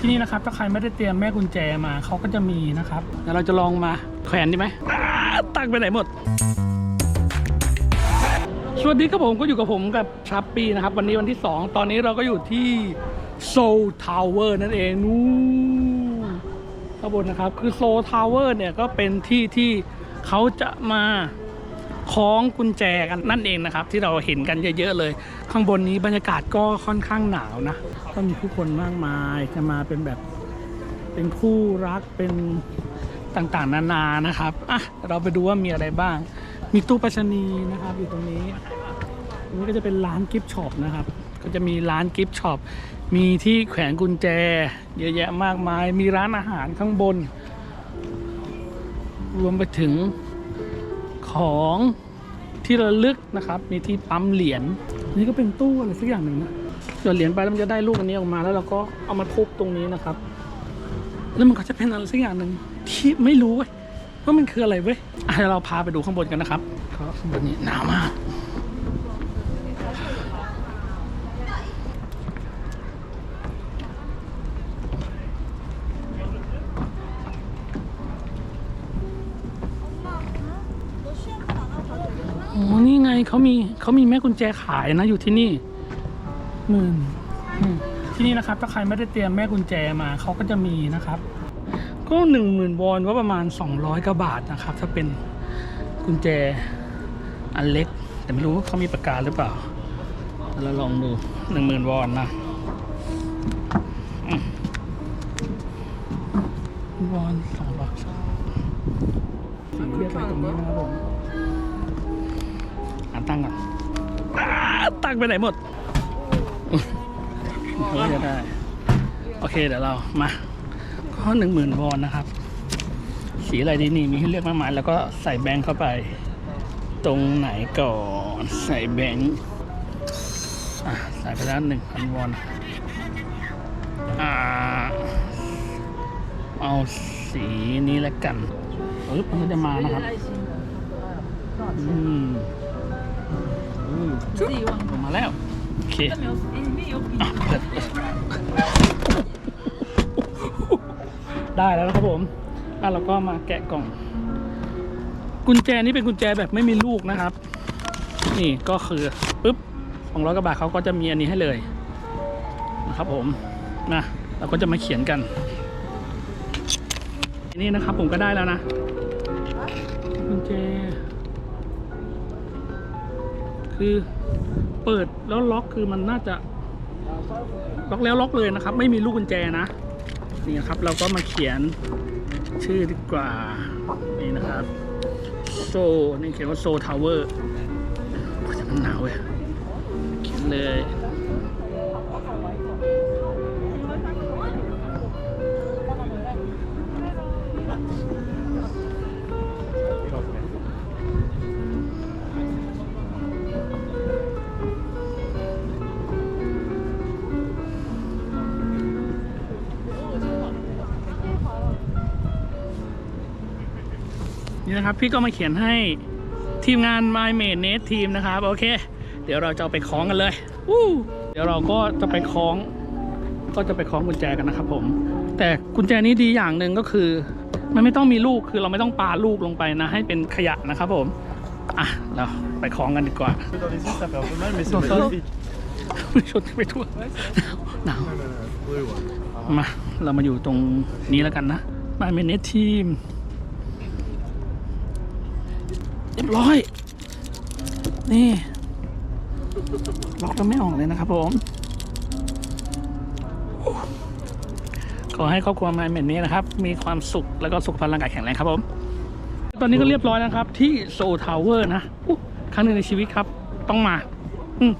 ที่นี่นะครับถ้าใครไม่ได้เตรียมแม่กุญแจมาเขาก็จะมีนะครับเดี๋ยวเราจะลองมาแขวนดีไหมตั้งไปไหนหมด สวัสดีครับผมก็อยู่กับผมกับชัปปี้นะครับ วันนี้วันที่ 2 ตอนนี้เราก็อยู่ที่โซลทาวเวอร์นั่นเองนู่นข้างบนนะครับ คือโซลทาวเวอร์เนี่ยก็เป็นที่ที่เขาจะมา คล้องกุญแจกันนั่นเองนะครับ ที่เราเห็นกันเยอะๆเลย ข้างบนนี้บรรยากาศก็ค่อนข้างหนาวนะก็มีผู้คนมากมายจะมาเป็นแบบเป็นคู่รักเป็นต่างๆ นานานะครับอะเราไปดูว่ามีอะไรบ้าง มีตู้ปรษณีนะครับอยู่ตรงนี้นนี้ก็จะเป็นร้านกิฟต์ช็อปนะครับ ก็จะมีร้านกิฟต์ช็อปมีที่แขวนกุญแจ เยอะแยะมากมาย มีร้านอาหารข้างบน รวมไปถึง ของที่ระลึกนะครับ มีที่ปั๊มเหรียญนี่ก็เป็นตู้อะไรสักอย่างหนึ่งนะหยอดเหรียญไปแล้วมันจะได้ลูกอันนี้ออกมาแล้วเราก็เอามาทุบตรงนี้นะครับ แล้วมันก็จะเป็นอะไรสักอย่างหนึ่งที่ไม่รู้เว้ยว่ามันคืออะไรเว้ยเดี๋ยวเราพาไปดูข้างบนกันนะครับข้างบนนี้หนาวมาก อ๋อ นี่ไง เขามีเขามีแม่กุญแจขายนะอยู่ที่นี่หมื่นอืมที่นี่นะครับ ถ้าใครไม่ได้เตรียมแม่กุญแจมาเขาก็จะมีนะครับ ก็หนึ่งหมื่นวอนก็ประมาณสองร้อยกว่าบาทนะครับ ถ้าเป็นกุญแจอันเล็ก แต่ไม่รู้ว่าเขามีประกาศหรือเปล่าเดี๋ยวเราลองดูหนึ่งหมื่นวอนนะอืมวอนสองบาทเทียบไปตรงนี้นะครับผม อ่านตั้งก่อนอ่าตั้งไปไหนหมดเราจะได้ โอเคเดี๋ยวเรามาก็หนึ่งหมื่นวอนนะครับ สีอะไรดีนี่มีให้เลือกมากมายแล้วก็ใส่แบงค์เข้าไป ตรงไหนก่อนใส่แบงค์อะใส่ไปแล้วหนึ่งพันวอนอ่าเอาสีนี้แล้วกันปึ๊บมันก็จะมานะครับ อืมอืม ชุบออกมาแล้ว โอเคได้แล้วนะครับผมอะเราก็มาแกะกล่อง กุญแจนี้เป็นกุญแจแบบไม่มีลูกนะครับ นี่ก็คือปุ๊บสองร้อยกว่าบาทเขาก็จะมีอันนี้ให้เลยนะครับผมนะเราก็จะมาเขียนกันนี่นะครับผมก็ได้แล้วนะกุญแจคือ เปิดแล้วล็อกคือมันน่าจะล็อกแล้วล็อกเลยนะครับ ไม่มีลูกกุญแจนะนี่ครับเราก็มาเขียนชื่อดีกว่านี่นะครับโซนี่เขียนว่าโซทาวเวอร์มันหนาวเว้ยเขียนเลย นี่นะครับพี่ก็มาเขียนให้ทีมงาน My m a d e Net Team นะครับ โอเค เดี๋ยวเราจะไปคล้องกันเลยวู้เดี๋ยวเราก็จะไปคล้อง ก็จะไปคล้องกุญแจกันนะครับผม แต่กุญแจนี้ดีอย่างหนึ่งก็คือ มันไม่ต้องมีลูกคือเราไม่ต้องปาลูกลงไปนะ ให้เป็นขยะนะครับผมอะเราไปคล้องกันดีกว่า Dans les yeux, ça fait un peu mal, mais c'est Dans ça. magnifique. ชนไปทั่วหนาวมาเรามาอยู่ตรงนี้แล้วกันนะ My m a d e Net Team เรียบร้อย นี่ ล็อกก็ไม่ออกเลยนะครับผม ขอให้ครอบครัวมาเมนนี้นะครับ มีความสุขแล้วก็สุขภาพร่างกายแข็งแรงครับผม ตอนนี้ก็เรียบร้อยแล้วครับ ที่โซทาวเวอร์นะ ครั้งหนึ่งในชีวิตครับ ต้องมา อืม